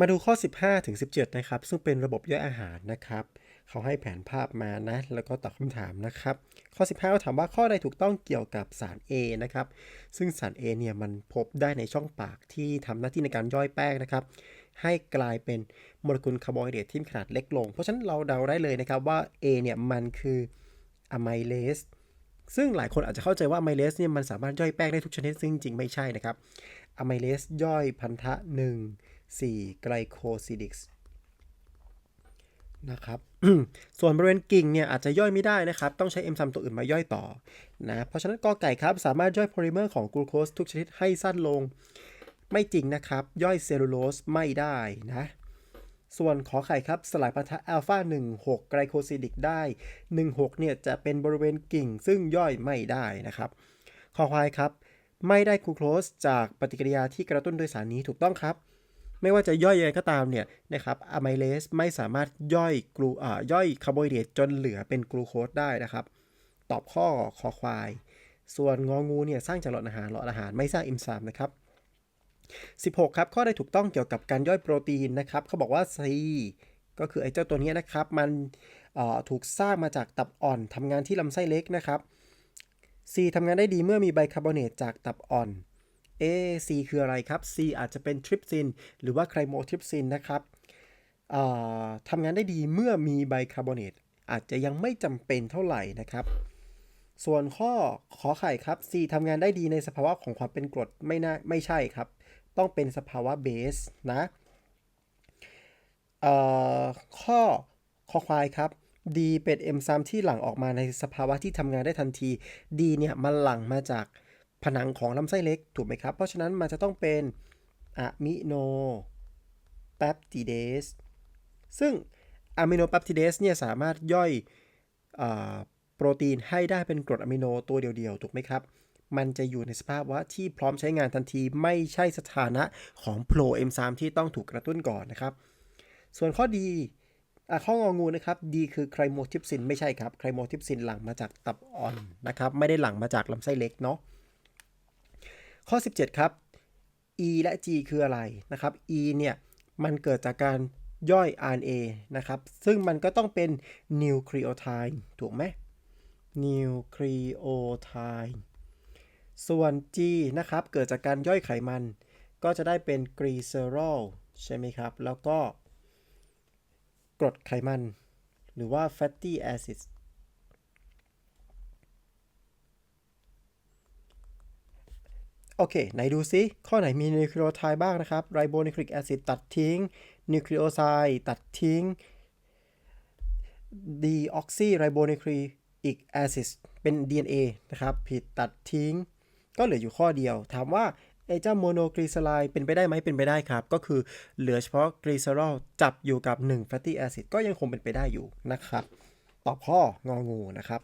มาดูข้อ 15ถึง17 นะครับ ซึ่งเป็นระบบย่อยอาหารนะครับ เขาให้แผนภาพมานะ แล้วก็ตอบคำถามนะครับ ข้อ 15เขาถามว่าข้อใดถูกต้องเกี่ยวกับสาร A นะครับ ซึ่งสาร A เนี่ยมันพบได้ในช่องปากที่ทำหน้าที่ในการย่อยแป้งนะครับ ให้กลายเป็นโมเลกุลคาร์โบไฮเดรตที่มีขนาดเล็กลง เพราะฉะนั้นเราเดาได้เลยนะครับว่า A เนี่ยมันคืออะไมเลสซึ่งหลายคนอาจจะเข้าใจว่าอะไมเลสเนี่ยมันสามารถย่อยแป้งได้ทุกชนิดซึ่งจริงไม่ใช่นะครับอะไมเลสย่อยพันธะ1 4 ไกลโคซิดิกส์นะครับ ส่วนบริเวณกิ่งเนี่ยอาจจะย่อยไม่ได้นะครับ ต้องใช้เอนไซม์ตัวอื่นมาย่อยต่อนะ เพราะฉะนั้นกอไก่ครับ สามารถย่อยโพลิเมอร์ของกลูโคสทุกชนิดให้สั้นลง ไม่จริงนะครับ ย่อยเซลลูโลสไม่ได้นะ ส่วนขอไข่ครับ สลายพันธะอัลฟา16 ไกลโคซิดิกได้ 16 เนี่ยจะเป็นบริเวณกิ่งซึ่งย่อยไม่ได้นะครับ ขอควายครับ ไม่ได้กลูโคสจากปฏิกิริยาที่กระตุ้นโดยสารนี้ถูกต้องครับ ไม่ว่าจะย่อยยังไงก็ตามเนี่ยนะครับอะไมเลสไม่สามารถย่อยกลูอ่าย่อยคาร์โบไฮเดรตจนเหลือเป็นกลูโคสได้นะครับ ตอบข้อคอควาย ส่วนงองูเนี่ยสร้างจากหลอดอาหารหลอดอาหารไม่สร้างอิมซามนะครับ16 ครับ ข้อใดถูกต้องเกี่ยวกับการย่อยโปรตีนนะครับ เขาบอกว่า C ก็คือไอ้เจ้าตัวนี้นะครับ มันเอ่อถูกสร้างมาจากตับอ่อนทำงานที่ลำไส้เล็กนะครับ C ทำงานได้ดีเมื่อมีไบคาร์บอเนตจากตับอ่อน A C คืออะไรครับ C อาจจะเป็นทริปซินหรือว่าไคลโมทริปซินนะครับทำงานได้ดีเมื่อมีไบคาร์บอเนตอาจจะยังไม่จำเป็นเท่าไหร่นะครับ ส่วนข้อขอไข่ครับ C ทำงานได้ดีในสภาวะของความเป็นกรดไม่น่าไม่ใช่ครับ ต้องเป็นสภาวะเบสนะเอ่อข้อคอควายครับ D เป็นเอนไซม์ที่หลั่งออกมาในสภาวะที่ทำงานได้ทันที D เนี่ยมันหลั่งมาจาก ผนังของลำไส้เล็กถูกไหมครับ เพราะฉะนั้นมันจะต้องเป็นอะมิโนแปปติเดสซึ่งอะมิโนแปปติเดสเนี่ยสามารถย่อยอโปรตีนให้ได้เป็นกรดอะมิโนตัวเดียวๆ ถูกไหมครับ มันจะอยู่ในสภาพว่าที่พร้อมใช้งานทันทีไม่ใช่สถานะของโปรเอนไซม์ที่ต้องถูกกระตุ้นก่อนนะครับ ส่วนข้อดีอข้ององูนะครับดีคือไคลโมทิปซินไม่ใช่ครับไคลโมทิปซินหลั่งมาจากตับอ่อนนะครับ ไม่ได้หลั่งมาจากลำไส้เล็กเนาะ ข้อ 17 ครับ E และ G คืออะไรนะครับ E เนี่ยมันเกิดจากการย่อย RNA นะครับ ซึ่งมันก็ต้องเป็นนิวคลีโอไทด์ถูกไหมนิวคลีโอไทด์ส่วน G นะครับ เกิดจากการย่อยไขมัน ก็จะได้เป็นกรีเซอรอลใช่ไหมครับ แล้วก็กรดไขมัน หรือว่า fatty acids โอเค ไหนดูซิ ข้อไหนมีนิวคลีโอไทด์บ้างนะครับ ไรโบนิวคลิกแอซิดตัดทิ้ง นิวคลีโอไซด์ตัดทิ้งดีออกซีไรโบนิวคลีอิกแอซิดเป็น DNA นะครับ ผิดตัดทิ้ง ก็เหลืออยู่ข้อเดียว ถามว่าไอ้เจ้าโมโนกรีซไรด์เป็นไปได้ไหมเป็นไปได้ครับ ก็คือเหลือเฉพาะกรีซอรอลจับอยู่กับ1 fatty acid ก็ยังคงเป็นไปได้อยู่นะครับ ตอบข้ององูนะครับ